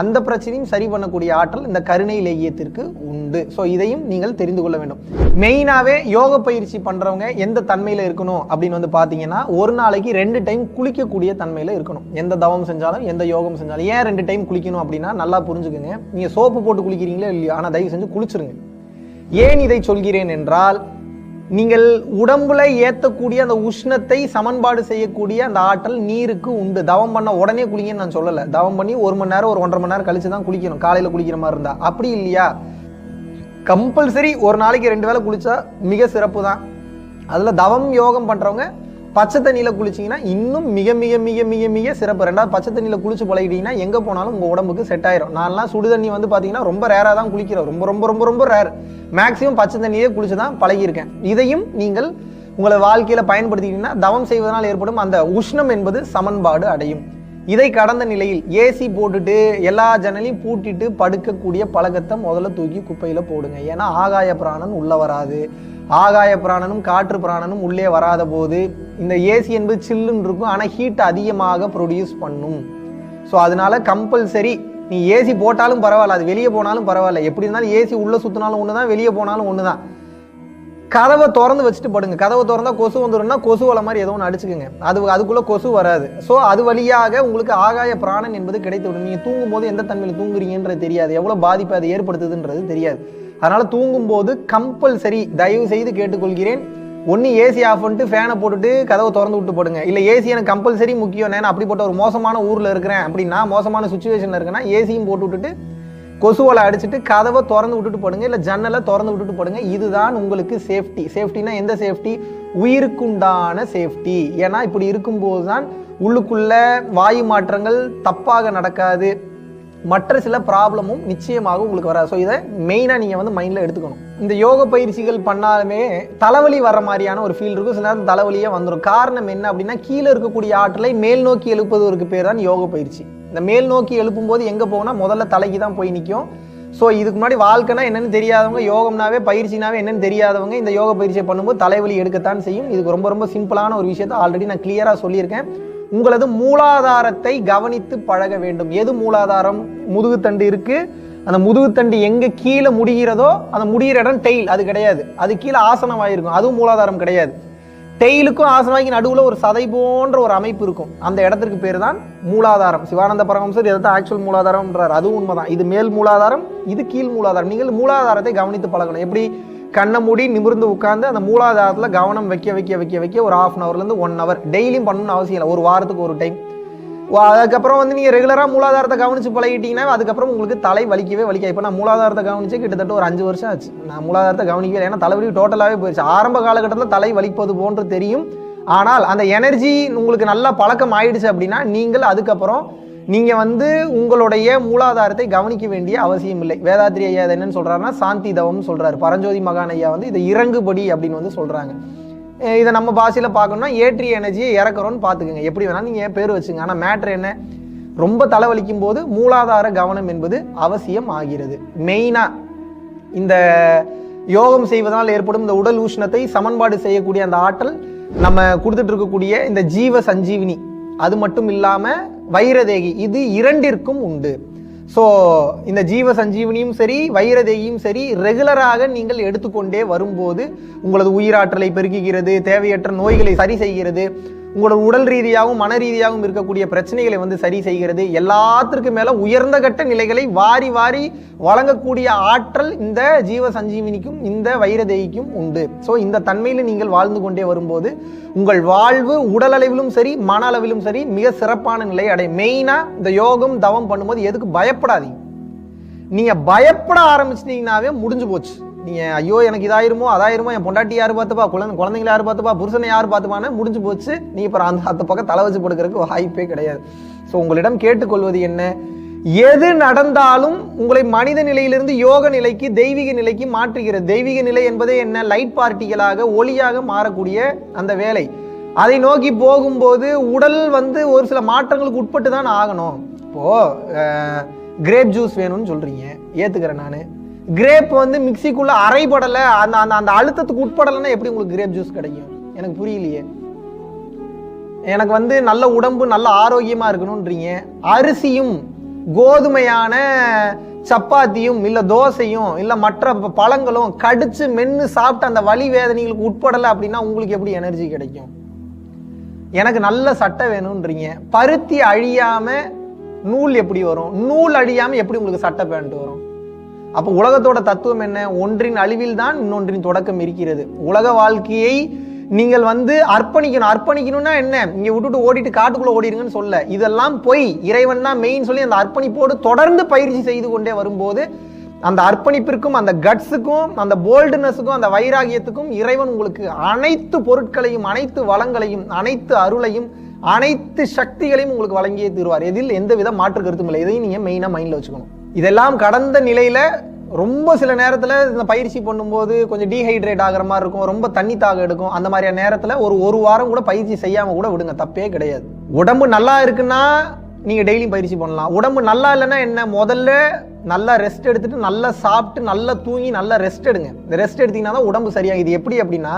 அந்த பிரச்சனையும் சரி பண்ணக்கூடிய ஆற்றல் இந்த கருணை லேகியத்திற்கு உண்டு. ஸோ இதையும் நீங்கள் தெரிந்து கொள்ள வேண்டும். மெயினாகவே யோக பயிற்சி பண்ணுறவங்க எந்த தன்மையில் இருக்கணும் அப்படின்னு வந்து பார்த்தீங்கன்னா ஒரு நாளைக்கு ரெண்டு டைம் குளிக்கக்கூடிய தன்மையில் இருக்கணும். எந்த தவம் செஞ்சாலும் எந்த யோகம் செஞ்சாலும். ஏன் ரெண்டு டைம் குளிக்கணும் அப்படின்னா நல்லா புரிஞ்சுக்குங்க. நீங்கள் சோப்பு போட்டு குளிக்கிறீங்களோ இல்லையோ? ஆனால் தயவு செஞ்சு குளிச்சிருங்க. ஏன் இதை சொல்கிறேன் என்றால் நீங்கள் உடம்புல ஏற்றக்கூடிய அந்த உஷ்ணத்தை சமன்பாடு செய்யக்கூடிய அந்த ஆற்றல் நீருக்கு உண்டு. தவம் பண்ண உடனே குளிங்கன்னு நான் சொல்லலை. தவம் பண்ணி ஒரு மணி நேரம் ஒரு ஒன்றரை மணி நேரம் கழிச்சு தான் குளிக்கணும். காலையில் குளிக்கிற மாதிரி இருந்தால் அப்படி இல்லையா? கம்பல்சரி ஒரு நாளைக்கு ரெண்டு வேளை குளித்தா மிக சிறப்பு தான் அதில் தவம் யோகம் பண்ணுறவங்க பச்சை தண்ணியில் குளிச்சிங்கன்னா இன்னும் மிக மிக மிக மிக மிக சிறப்பு. ரெண்டாவது பச்சை தண்ணியில் குளிச்சு பழகிட்டீங்கன்னா எங்கே போனாலும் உங்கள் உடம்புக்கு செட் ஆயிரும். நான்லாம் சுடு தண்ணி வந்து பார்த்தீங்கன்னா ரொம்ப ரேராக தான் குளிக்கிறோம். ரொம்ப ரொம்ப ரொம்ப ரொம்ப ரேர் மேக்ஸிமம் பச்சை தண்ணியே குளிச்சு தான் பழகியிருக்கேன். இதையும் நீங்கள் உங்களை வாழ்க்கையில் பயன்படுத்திக்கிட்டீங்கன்னா தவம் செய்வதனால் ஏற்படும் அந்த உஷ்ணம் என்பது சமன்பாடு அடையும். இதை கடந்த நிலையில் ஏசி போட்டுட்டு எல்லா ஜன்னலையும் பூட்டிட்டு படுக்கக்கூடிய பழக்கத்தை முதல்ல தூக்கி குப்பையில் போடுங்க. ஏன்னா ஆகாய பிராணன் உள்ள வராது ஆகாய பிராணனும் காற்று பிராணனும் உள்ளே வராத போது இந்த ஏசி என்பது சில்லுன்னு இருக்கும் ஆனால் ஹீட் அதிகமாக ப்ரொடியூஸ் பண்ணும். ஸோ அதனால கம்பல்சரி நீ ஏசி போட்டாலும் பரவாயில்ல அது வெளியே போனாலும் பரவாயில்ல. எப்படி இருந்தாலும் ஏசி உள்ளே சுற்றினாலும் ஒன்று தான் வெளியே போனாலும் ஒன்று தான் கதவை திறந்து வச்சுட்டு படுங்க. கதவை திறந்தா கொசு வந்துடும்னா கொசு வலை மாதிரி ஏதோ ஒன்று அடிச்சுக்கோங்க. அது அதுக்குள்ளே கொசு வராது. ஸோ அது வழியாக உங்களுக்கு ஆகாய பிராணன் என்பது கிடைத்து விடும். நீங்கள் தூங்கும் போது எந்த தன்மையில் தூங்குறீங்கன்றது தெரியாது. எவ்வளோ பாதிப்பு அது ஏற்படுத்துதுன்றது தெரியாது. அதனால் தூங்கும்போது கம்பல்சரி தயவு செய்து கேட்டுக்கொள்கிறேன். ஒன்று ஏசி ஆஃப் பண்ணிட்டு ஃபேனை போட்டுட்டு கதவை திறந்து விட்டு போடுங்க. இல்லை ஏசி எனக்கு கம்பல்சரி முக்கியம். நான் அப்படிப்பட்ட ஒரு மோசமான ஊரில் இருக்கிறேன் அப்படின்னா மோசமான சுச்சுவேஷனில் இருக்கேன்னா ஏசியும் போட்டு விட்டுட்டு கொசுவலை அடிச்சுட்டு கதவை திறந்து விட்டுட்டு போடுங்க. இல்லை ஜன்னலை திறந்து விட்டுட்டு போடுங்க. இதுதான் உங்களுக்கு சேஃப்டி சேஃப்டினா எந்த சேஃப்டி உயிருக்குண்டான சேஃப்டி ஏன்னா இப்படி இருக்கும்போது தான் உள்ளுக்குள்ள வாயு மாற்றங்கள் தப்பாக நடக்காது. மற்ற சில ப்ராப்ளமும் நிச்சயமாக உங்களுக்கு வராது. ஸோ இதை மெயினாக நீங்கள் வந்து மைண்டில் எடுத்துக்கணும். இந்த யோக பயிற்சிகள் பண்ணாலுமே தலைவலி வர மாதிரியான ஒரு ஃபீல் இருக்கும். சில நேரம் தலைவலியே வந்துடும் காரணம் என்ன அப்படின்னா கீழே இருக்கக்கூடிய ஆற்றலை மேல் நோக்கி எழுப்புவதற்கு பேர் தான் யோக பயிற்சி. இந்த மேல் நோக்கி எழுப்பும் போது எங்கே போகும்னா முதல்ல தலைக்கு தான் போய் நிற்கும் ஸோ இதுக்கு முன்னாடி வாழ்க்கைனா என்னென்னு தெரியாதவங்க யோகம்னாவே பயிற்சினாவே என்னென்னு தெரியாதவங்க இந்த யோக பயிற்சியை பண்ணும்போது தலைவலி எடுக்கத்தான் செய்யும். இதுக்கு ரொம்ப ரொம்ப சிம்பிளான ஒரு விஷயத்தை ஆல்ரெடி நான் கிளியராக சொல்லியிருக்கேன். உங்களது மூலாதாரத்தை கவனித்து பழக வேண்டும். எது மூலாதாரம்? முதுகுத்தண்டு இருக்கு. அந்த முதுகுத்தண்டு எங்க கீழே முடிகிறதோ அந்த முடிகிற இடம் டெயில் அது கிடையாது. அது கீழே ஆசனமாயிருக்கும். அதுவும் மூலாதாரம் கிடையாது. டெய்லுக்கும் ஆசனமாக்கி நடுவில் ஒரு சதை போன்ற ஒரு அமைப்பு இருக்கும். அந்த இடத்திற்கு பேர் தான் மூலாதாரம். சிவானந்த பரமம்சர் இதை தான் ஆக்சுவல் மூலாதாரம்ன்றார். அதுவும் உண்மைதான். இது மேல் மூலாதாரம் இது கீழ் மூலாதாரம். நீங்கள் மூலாதாரத்தை கவனித்து பழகணும். எப்படி? கண்ணை மூடி நிமிர்ந்து உட்காந்து அந்த மூலாதாரத்தில் கவனம் வைக்க வைக்க வைக்க வைக்க ஒரு ஹாஃப் அன் ஹவர்லேருந்து ஒன் ஹவர் டெய்லியும் பண்ணணும்னு அவசியம் இல்லை. ஒரு வாரத்துக்கு ஒரு டைம் அதுக்கப்புறம் வந்து நீங்கள் ரெகுலராக மூலாதாரத்தை கவனித்து பழகிட்டீங்கன்னா அதுக்கப்புறம் உங்களுக்கு தலை வலிக்கவே வலிக்காது. இப்போ நான் மூலாதாரத்தை கவனிச்சு கிட்டத்தட்ட ஒரு அஞ்சு வருஷம் ஆச்சு. நான் மூலாதாரத்தை கவனிக்கவே இல்லை. ஏன்னா தலைவலி டோட்டலாகவே போயிடுச்சு ஆரம்ப காலகட்டத்தில் தலை வலிப்பது போன்று தெரியும். ஆனால் அந்த எனர்ஜி உங்களுக்கு நல்லா பழக்கம் ஆயிடுச்சு அப்படின்னா நீங்கள் அதுக்கப்புறம் நீங்கள் வந்து உங்களுடைய மூலாதாரத்தை கவனிக்க வேண்டிய அவசியம் இல்லை. வேதாத்ரி ஐயா இதை என்னன்னு சொல்கிறாருன்னா சாந்தி தவம்னு சொல்கிறார் பரஞ்சோதி மகான் ஐயா வந்து இதை இறங்குபடி அப்படின்னு வந்து சொல்கிறாங்க இதை நம்ம பாஷையில் பார்க்கணும்னா ஏற்றி எனர்ஜியை இறக்குறோன்னு பார்த்துக்குங்க. எப்படி வேணாலும் நீங்கள் பேர் வச்சுங்க. ஆனால் மேட்ரு என்ன? ரொம்ப தலைவலிக்கும் போது மூலாதார கவனம் என்பது அவசியம் ஆகிறது. மெயினாக இந்த யோகம் செய்வதனால் ஏற்படும் இந்த உடல் உஷ்ணத்தை சமன்பாடு செய்யக்கூடிய அந்த ஆற்றல் நம்ம கொடுத்துட்டு இருக்கக்கூடிய இந்த ஜீவ சஞ்சீவினி. அது மட்டும் இல்லாமல் வைரதேகி இது இரண்டிற்கும் உண்டு. ஸோ இந்த ஜீவ சஞ்சீவனியும் சரி வைரதேகியும் சரி ரெகுலராக நீங்கள் எடுத்துக்கொண்டே வரும்போது உங்களது உயிராற்றலை பெருக்குகிறது தேவையற்ற நோய்களை சரி செய்கிறது உங்களோட உடல் ரீதியாகவும் மன ரீதியாகவும் இருக்கக்கூடிய பிரச்சனைகளை வந்து சரி செய்கிறது. எல்லாத்திற்கும் மேலே உயர்ந்த கட்ட நிலைகளை வாரி வாரி வழங்கக்கூடிய ஆற்றல் இந்த ஜீவ சஞ்சீவினிக்கும் இந்த வைரதேகிக்கும் உண்டு. ஸோ இந்த தன்மையில் நீங்கள் வாழ்ந்து கொண்டே வரும்போது உங்கள் வாழ்வு உடல் அளவிலும் சரி மன அளவிலும் சரி மிக சிறப்பான நிலை அடையும் மெயினாக இந்த யோகம் தவம் பண்ணும்போது எதுக்கு பயப்படாதீங்க. நீங்கள் பயப்பட ஆரம்பிச்சிட்டீங்கன்னாவே முடிஞ்சு போச்சு. நீங்கள் ஐயோ எனக்கு இதாயிருமோ அதாயிருமோ என் பொண்டாட்டி யார் பார்த்துப்பா குழந்தை குழந்தைங்கள யார் பார்த்துப்பா புருஷனை யார் பார்த்துப்பான்னு முடிஞ்சு போச்சு. நீ இப்போ அந்த அந்த பக்கம் தலை வச்சு படுக்கிறதுக்கு வாய்ப்பே கிடையாது. ஸோ உங்களிடம் கேட்டுக்கொள்வது என்ன? எது நடந்தாலும் உங்களை மனித நிலையிலிருந்து யோக நிலைக்கு தெய்வீக நிலைக்கு மாற்றுகிறது. தெய்வீக நிலை என்பதே என்ன? லைட் பார்ட்டிகளாக ஒளியாக மாறக்கூடிய அந்த வேலை. அதை நோக்கி போகும்போது உடல் வந்து ஒரு சில மாற்றங்களுக்கு உட்பட்டு தான் ஆகணும். இப்போ கிரேப் ஜூஸ் வேணும்னு சொல்கிறீங்க ஏற்றுக்கிறேன் நான். கிரேப் வந்து மிக்சிக்குள்ள அரைபடலை அந்த அந்த அந்த அழுத்தத்துக்கு உட்படலைன்னா எப்படி உங்களுக்கு கிரேப் ஜூஸ் கிடைக்கும்? எனக்கு புரியலையே. எனக்கு வந்து நல்ல உடம்பு நல்ல ஆரோக்கியமா இருக்கணும்ன்றீங்க. அரிசியும் கோதுமையான சப்பாத்தியும் இல்ல தோசையும் இல்ல மற்ற பழங்களும் கடிச்சு மென்னு சாப்பிட்டு அந்த வலி வேதனைகளுக்கு உட்படலை அப்படின்னா உங்களுக்கு எப்படி எனர்ஜி கிடைக்கும்? எனக்கு நல்ல சட்டை வேணும்ன்றீங்க. பருத்தி அழியாம நூல் எப்படி வரும்? நூல் அழியாம எப்படி உங்களுக்கு சட்டை பேண்ட் வரும்? அப்போ உலகத்தோட தத்துவம் என்ன? ஒன்றின் அழிவில் தான் இன்னொன்றின் தொடக்கம் இருக்கிறது. உலக வாழ்க்கையை நீங்கள் வந்து அர்ப்பணிக்கணும். அர்ப்பணிக்கணும்னா என்ன? இங்க விட்டுட்டு ஓடிட்டு காட்டுக்குள்ள ஓடிடுங்கன்னு சொல்ல. இதெல்லாம் போய். இறைவன் தான் மெயின் சொல்லி அந்த அர்ப்பணிப்போடு தொடர்ந்து பயிற்சி செய்து கொண்டே வரும்போது அந்த அர்ப்பணிப்பிற்கும் அந்த கட்ஸுக்கும் அந்த போல்டுனஸுக்கும் அந்த வைராகியத்துக்கும் இறைவன் உங்களுக்கு அனைத்து பொருட்களையும் அனைத்து வளங்களையும் அனைத்து அருளையும் அனைத்து சக்திகளையும் உங்களுக்கு வழங்கியே தருவார். எதில் எந்த வித மாற்று கருத்தும் இல்லை. இதையும் நீங்க மெயினா மைண்ட்ல வச்சுக்கணும். இதெல்லாம் கடந்த நிலையில் ரொம்ப சில நேரத்தில் இந்த பயிற்சி பண்ணும்போது கொஞ்சம் டீஹைட்ரேட் ஆகிற மாதிரி இருக்கும் ரொம்ப தண்ணி தாக எடுக்கும். அந்த மாதிரியான நேரத்தில் ஒரு ஒரு வாரம் கூட பயிற்சி செய்யாமல் கூட விடுங்க. தப்பே கிடையாது. உடம்பு நல்லா இருக்குன்னா நீங்கள் டெய்லியும் பயிற்சி பண்ணலாம். உடம்பு நல்லா இல்லைன்னா என்ன? முதல்ல நல்லா ரெஸ்ட் எடுத்துட்டு நல்லா சாப்பிட்டு நல்லா தூங்கி நல்லா ரெஸ்ட் எடுங்க. இந்த ரெஸ்ட் எடுத்தீங்கன்னா தான் உடம்பு சரியாக இது எப்படி அப்படின்னா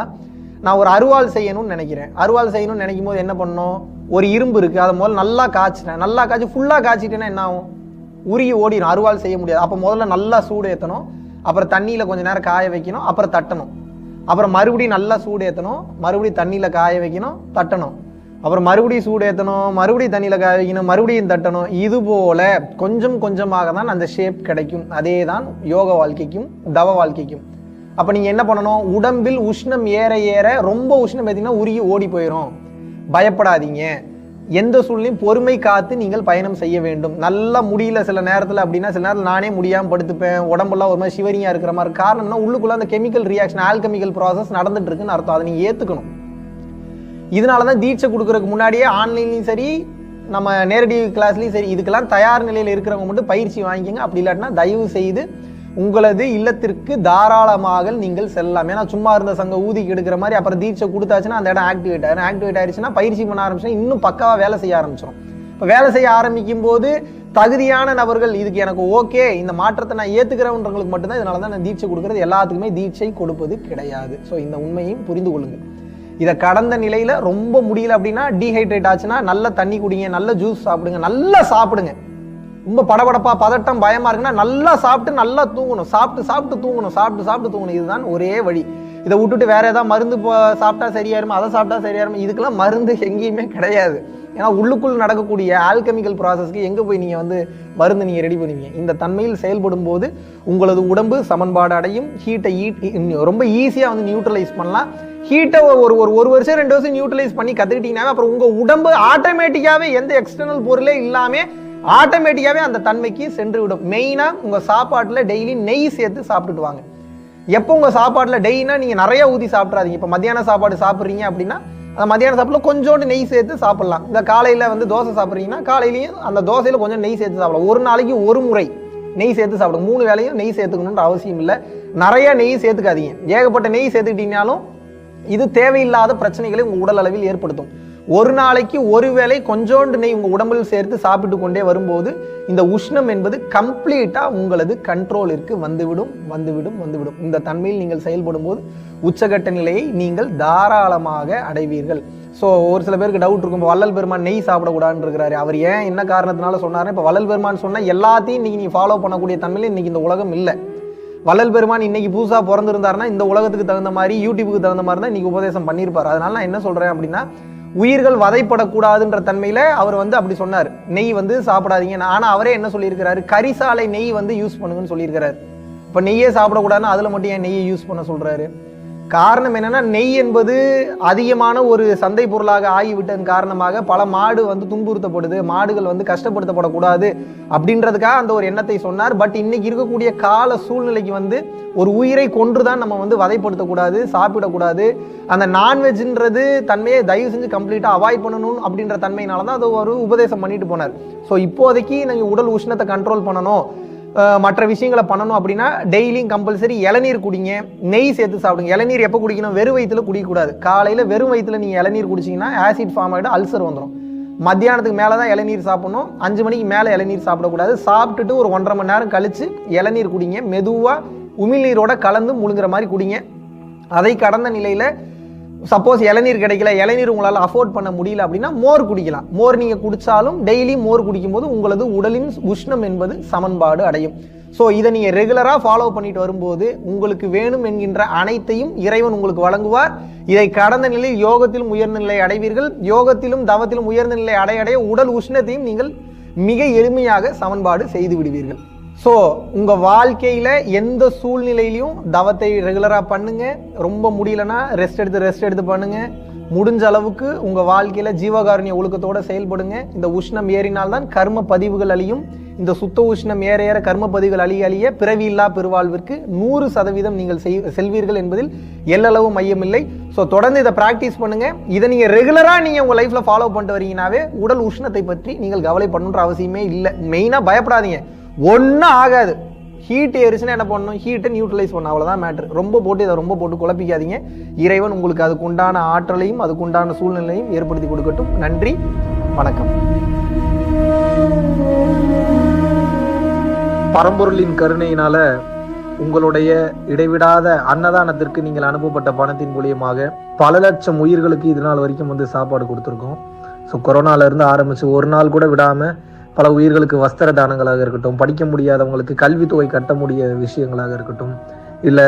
நான் ஒரு அருவாள் செய்யணும்னு நினைக்கிறேன். அருவாள் செய்யணும்னு நினைக்கும் போது என்ன பண்ணணும்? ஒரு இரும்பு இருக்குது அதை முதல்ல நல்லா காய்ச்சிட்டேன். நல்லா காய்ச்சி ஃபுல்லாக காய்ச்சிட்டேன்னா என்ன ஆகும்? உருகி ஓடிடும் அருவாள் செய்ய முடியாது. அப்போ முதல்ல நல்லா சூடு ஏற்றணும் அப்புறம் தண்ணியில் கொஞ்சம் நேரம் காய வைக்கணும். அப்புறம் தட்டணும். அப்புறம் மறுபடியும் நல்லா சூடு ஏற்றணும் மறுபடியும் தண்ணியில் காய வைக்கணும். தட்டணும். அப்புறம் மறுபடியும் சூடு ஏற்றணும் மறுபடியும் தண்ணியில் காய வைக்கணும். மறுபடியும் தட்டணும். இது போல கொஞ்சம் கொஞ்சமாக தான் அந்த ஷேப் கிடைக்கும். அதே தான் யோக வாழ்க்கைக்கும் தவ வாழ்க்கைக்கும். அப்போ நீங்கள் என்ன பண்ணணும்? உடம்பில் உஷ்ணம் ஏற ஏற ரொம்ப உஷ்ணம் பார்த்தீங்கன்னா உருகி ஓடி போயிடும் பயப்படாதீங்க. எந்த சூழ்நிலையும் பொறுமை காத்து நீங்கள் பயணம் செய்ய வேண்டும். நல்லா முடியல சில நேரத்தில் அப்படின்னா சில நேரத்தில் நானே முடியாமல் படுத்துப்பேன் உடம்பெல்லாம் ஒரு மாதிரி சிவரியாக இருக்கிற மாதிரி. காரணம்னா உள்ளுக்குள்ள அந்த கெமிக்கல் ரியாக்ஷன் ஆல்கெமிக்கல் ப்ராசஸ் நடந்துட்டு இருக்குன்னு அர்த்தம். அதை நீங்கள் ஏற்றுக்கணும் இதனால தான் தீட்சை கொடுக்கறதுக்கு முன்னாடியே ஆன்லைன்லையும் சரி நம்ம நேரடி கிளாஸ்லையும் சரி இதுக்கெல்லாம் தயார் நிலையில் இருக்கிறவங்க மட்டும் பயிற்சி வாங்கிக்கோங்க. அப்படி இல்லாட்டினா தயவு செய்து உங்களது இல்லத்திற்கு தாராளமாக நீங்கள் செல்லலாம். ஏன்னா சும்மா இருந்த சங்க ஊதிக்கு எடுக்கிற மாதிரி அப்புறம் தீட்சை கொடுத்தாச்சுன்னா அந்த இடம் ஆக்டிவேட் ஆயிரும் ஆக்டிவேட் ஆயிடுச்சுன்னா பயிற்சி பண்ண ஆரம்பிச்சுன்னா இன்னும் பக்காவாக வேலை செய்ய ஆரம்பிச்சிடும் இப்போ வேலை செய்ய ஆரம்பிக்கும் போது தகுதியான நபர்கள் இதுக்கு எனக்கு ஓகே இந்த மாற்றத்தை நான் ஏற்றுக்கிறவன்றவங்களுக்கு மட்டும்தான் இதனால தான் நான் தீட்சை கொடுக்கறது. எல்லாத்துக்குமே தீட்சை கொடுப்பது கிடையாது. ஸோ இந்த உண்மையும் புரிந்து கொள்ளுங்கள். இதை கடந்த நிலையில் ரொம்ப முடியல அப்படின்னா டீஹைட்ரேட் ஆச்சுன்னா நல்ல தண்ணி குடிங்க நல்ல ஜூஸ் சாப்பிடுங்க நல்லா சாப்பிடுங்க. ரொம்ப படபடப்பா பதட்டம் பயமா இருக்குன்னா நல்லா சாப்பிட்டு நல்லா தூங்கணும். சாப்பிட்டு சாப்பிட்டு தூங்கணும் சாப்பிட்டு சாப்பிட்டு தூங்கணும். இதுதான் ஒரே வழி. இதை விட்டுட்டு வேற ஏதாவது மருந்து போ- சாப்பிட்டா சரியாயிருமா? அதை சாப்பிட்டா சரியாயிருமா? இதுக்கெல்லாம் மருந்து எங்கேயுமே கிடையாது. ஏன்னா உள்ளுக்குள் நடக்கக்கூடிய ஆல்கெமிக்கல் ப்ராசஸ்க்கு எங்கே போய் நீங்கள் வந்து மருந்து நீங்கள் ரெடி பண்ணுவீங்க? இந்த தன்மையில் செயல்படும் போது உங்களது உடம்பு சமன்பாடு அடையும். ஹீட்டை ஈட் ரொம்ப ஈஸியாக வந்து நியூட்ரலைஸ் பண்ணலாம். ஹீட்டை ஒரு ஒரு ஒரு வருஷம் ரெண்டு வருஷம் நியூட்ரலைஸ் பண்ணி கற்றுக்கிட்டீங்கன்னா அப்புறம் உங்கள் உடம்பு ஆட்டோமேட்டிக்காகவே எந்த எக்ஸ்டர்னல் பொருளே இல்லாமல் ஆட்டோமேட்டிக்காவே அந்த தன்மைக்கு சென்று விடும் மெயினா உங்க சாப்பாட்டுல டெய்லி நெய் சேர்த்து சாப்பிட்டுட்டு வாங்க. எப்போ உங்க சாப்பாட்டுல டெய்னா நீங்க நிறைய ஊதி சாப்பிட்றாதீங்க இப்போ மத்தியான சாப்பாடு சாப்பிட்றீங்க அப்படின்னா அந்த மத்தியான சாப்பாடுல கொஞ்சோண்டு நெய் சேர்த்து சாப்பிடலாம். இந்த காலையில வந்து தோசை சாப்பிட்றீங்கன்னா காலையிலையும் அந்த தோசையில் கொஞ்சம் நெய் சேர்த்து சாப்பிடலாம். ஒரு நாளைக்கு ஒரு முறை நெய் சேர்த்து சாப்பிடும் மூணு வேலையும் நெய் சேர்த்துக்கணுன்ற அவசியம் இல்லை. நிறைய நெய் சேர்த்துக்காதீங்க. ஏகப்பட்ட நெய் சேர்த்துக்கிட்டீங்கனாலும் இது தேவையில்லாத பிரச்சனைகளை உங்கள் உடல் அளவில் ஏற்படுத்தும். ஒரு நாளைக்கு ஒருவேளை கொஞ்சோண்டு நெய் உங்கள் உடம்பில் சேர்த்து சாப்பிட்டு கொண்டே வரும்போது இந்த உஷ்ணம் என்பது கம்ப்ளீட்டாக உங்களது கண்ட்ரோலிற்கு வந்துவிடும் வந்துவிடும் வந்துவிடும். இந்த தன்மையில் நீங்கள் செயல்படும் போது உச்சகட்ட நிலையை நீங்கள் தாராளமாக அடைவீர்கள். ஸோ ஒரு சில பேருக்கு டவுட் இருக்கும் இப்போ வள்ளல் பெருமான் நெய் சாப்பிடக்கூடாதுன்னு இருக்கிறாரு. அவர் ஏன் என்ன காரணத்தினால சொன்னார் இப்போ வள்ளல் பெருமான் சொன்னால் எல்லாத்தையும் இன்றைக்கி நீ ஃபாலோ பண்ணக்கூடிய தன்மையில் இன்னைக்கு இந்த உலகம் இல்லை. வள்ளல் பெருமான் இன்னைக்கு புதுசாக பிறந்திருந்தாருன்னா இந்த உலகத்துக்கு தகுந்த மாதிரி யூடியூபுக்கு தகுந்த மாதிரி தான் இன்றைக்கி உபதேசம் பண்ணியிருப்பார் அதனால நான் என்ன சொல்கிறேன் அப்படின்னா உயிர்கள் வதைப்படக்கூடாதுன்ற தன்மையில் அவர் வந்து அப்படி சொன்னார். நெய் வந்து சாப்பிடாதீங்க. ஆனால் அவரே என்ன சொல்லியிருக்கிறாரு? கரிசாலை நெய் வந்து யூஸ் பண்ணுங்கன்னு சொல்லியிருக்கிறாரு. இப்போ நெய்யே சாப்பிடக்கூடாதுன்னு அதில் மட்டும் ஏன் நெய்யை யூஸ் பண்ண சொல்கிறாரு காரணம் என்னென்னா நெய் என்பது அதிகமான ஒரு சந்தை பொருளாக ஆகிவிட்டதன் காரணமாக பல மாடு வந்து துன்புறுத்தப்படுது மாடுகள் வந்து கஷ்டப்படுத்தப்படக்கூடாது அப்படின்றதுக்காக அந்த ஒரு எண்ணத்தை சொன்னார். பட் இன்னைக்கு இருக்கக்கூடிய கால சூழ்நிலைக்கு வந்து ஒரு உயிரை கொன்று தான் நம்ம வந்து வதைப்படுத்தக்கூடாது சாப்பிடக்கூடாது. அந்த நான்வெஜ்ன்றது தன்மையை தயவு செஞ்சு கம்ப்ளீட்டாக அவாய்ட் பண்ணணும் அப்படின்ற தன்மையினால தான் அது ஒரு உபதேசம் பண்ணிட்டு போனார். ஸோ இப்போதைக்கு நீங்கள் உடல் உஷ்ணத்தை கண்ட்ரோல் பண்ணணும். மற்ற விஷயங்களை பண்ணணும் அப்படின்னா டெய்லியும் கம்பல்சரி இளநீர் குடிங்க. நெய் சேர்த்து சாப்பிடுங்க. இளநீர் எப்போ குடிக்கணும்? வெறும் வயிற்றுல குடிக்கக்கூடாது. காலையில் வெறும் வயிற்றுல நீங்கள் இளநீர் குடிச்சீங்கன்னா ஆசிட் ஃபார்ம் ஆகிடும் அல்சர் வந்துடும் மத்தியானத்துக்கு மேலே தான் இளநீர் சாப்பிடணும். அஞ்சு மணிக்கு மேலே இளநீர் சாப்பிடக்கூடாது. சாப்பிட்டுட்டு ஒரு ஒன்றரை மணி நேரம் கழிச்சு இளநீர் குடிங்க. மெதுவாக உமிழ்நீரோட கலந்து முழுங்குற மாதிரி குடிங்க. அதை கடந்த நிலையில் சப்போஸ் இளநீர் கிடைக்கல இளநீர் உங்களால் அஃபோர்ட் பண்ண முடியல அப்படின்னா மோர் குடிக்கலாம். மோர் நீங்கள் குடித்தாலும் டெய்லி மோர் குடிக்கும்போது உங்களது உடலின் உஷ்ணம் என்பது சமன்பாடு அடையும். ஸோ இதை நீங்கள் ரெகுலராக ஃபாலோ பண்ணிட்டு வரும்போது உங்களுக்கு வேணும் என்கின்ற அனைத்தையும் இறைவன் உங்களுக்கு வழங்குவார். இதை கடந்த நிலையில் யோகத்திலும் உயர்ந்த நிலை அடைவீர்கள். யோகத்திலும் தவத்திலும் உயர்ந்த நிலை அடைய அடைய உடல் உஷ்ணத்தையும் நீங்கள் மிக எளிமையாக சமன்பாடு செய்து விடுவீர்கள். ஸோ உங்கள் வாழ்க்கையில் எந்த சூழ்நிலையிலையும் தவத்தை ரெகுலராக பண்ணுங்கள் ரொம்ப முடியலன்னா ரெஸ்ட் எடுத்து ரெஸ்ட் எடுத்து பண்ணுங்கள் முடிஞ்ச அளவுக்கு உங்கள் வாழ்க்கையில் ஜீவகாரணிய ஒழுக்கத்தோடு செயல்படுங்க. இந்த உஷ்ணம் ஏறினால்தான் கர்ம பதிவுகள் அழியும். இந்த சுத்த உஷ்ணம் ஏற ஏற கர்ம பதிவுகள் அழிய அழிய பிறவியில்லா பெருவாழ்விற்கு நூறு சதவீதம் நீங்கள் செய் செல்வீர்கள் என்பதில் எல்லளவு மையமில்லை ஸோ தொடர்ந்து இதை ப்ராக்டிஸ் பண்ணுங்க. இதை நீங்கள் ரெகுலராக நீங்கள் உங்கள் லைஃப்பில் ஃபாலோ பண்ணிட்டு வரீங்கனாவே உடல் உஷ்ணத்தை பற்றி நீங்கள் கவலைப்படணுன்ற அவசியமே இல்லை. மெயினாக பயப்படாதீங்க. ஒன்றும் ஆகாது. ஹீட் ஏறிச்சுன்னா என்ன பண்ணணும்? ஹீட்டை நியூட்ரலைஸ் பண்ணணும். அவ்வளோதான் மேட்ரு ரொம்ப போட்டு இதை ரொம்ப போட்டு குழப்பிக்காதீங்க. இறைவன் உங்களுக்கு அதுக்குண்டான ஆற்றலையும் அதுக்குண்டான சூழ்நிலையும் ஏற்படுத்தி கொடுக்கட்டும். நன்றி. வணக்கம். பரம்பொருளின் கருணையினால உங்களுடைய இடைவிடாத அன்னதானத்திற்கு நீங்கள் அனுப்பப்பட்ட பணத்தின் மூலியமாக பல லட்சம் உயிர்களுக்கு இது நாள் வரைக்கும் வந்து சாப்பாடு கொடுத்துருக்கோம். ஸோ கொரோனால இருந்து ஒரு நாள் கூட விடாமல் பல உயிர்களுக்கு வஸ்திர தானங்களாக இருக்கட்டும் படிக்க முடியாதவங்களுக்கு கல்வித்தொகை கட்ட முடிய விஷயங்களாக இருக்கட்டும் இல்லை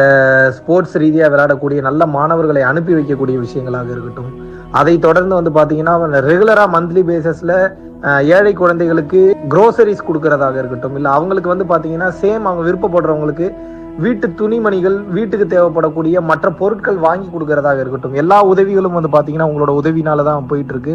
ஸ்போர்ட்ஸ் ரீதியாக விளையாடக்கூடிய நல்ல மாணவர்களை அனுப்பி வைக்கக்கூடிய விஷயங்களாக இருக்கட்டும். அதை தொடர்ந்து வந்து பார்த்தீங்கன்னா ரெகுலராக மந்த்லி பேசிஸில் ஏழை குழந்தைகளுக்கு குரோசரிஸ் கொடுக்கறதாக இருக்கட்டும் இல்லை அவங்களுக்கு வந்து பார்த்தீங்கன்னா சேம் அவங்க விருப்பப்படுறவங்களுக்கு வீட்டு துணிமணிகள் வீட்டுக்கு தேவைப்படக்கூடிய மற்ற பொருட்கள் வாங்கி கொடுக்கறதாக இருக்கட்டும். எல்லா உதவிகளும் வந்து பார்த்தீங்கன்னா உங்களோட உதவினால தான் போயிட்டு இருக்கு.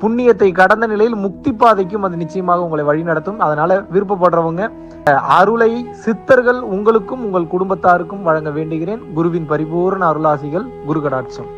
புண்ணியத்தை கடந்த நிலையில் முக்தி பாதைக்கும் அது நிச்சயமாக உங்களை வழிநடத்தும் அதனால விருப்பப்படுறவங்க அஹ், அருளை சித்தர்கள் உங்களுக்கும் உங்கள் குடும்பத்தாருக்கும் வழங்க வேண்டுகிறேன். குருவின் பரிபூர்ண அருளாசிகள் குரு கடாட்சம்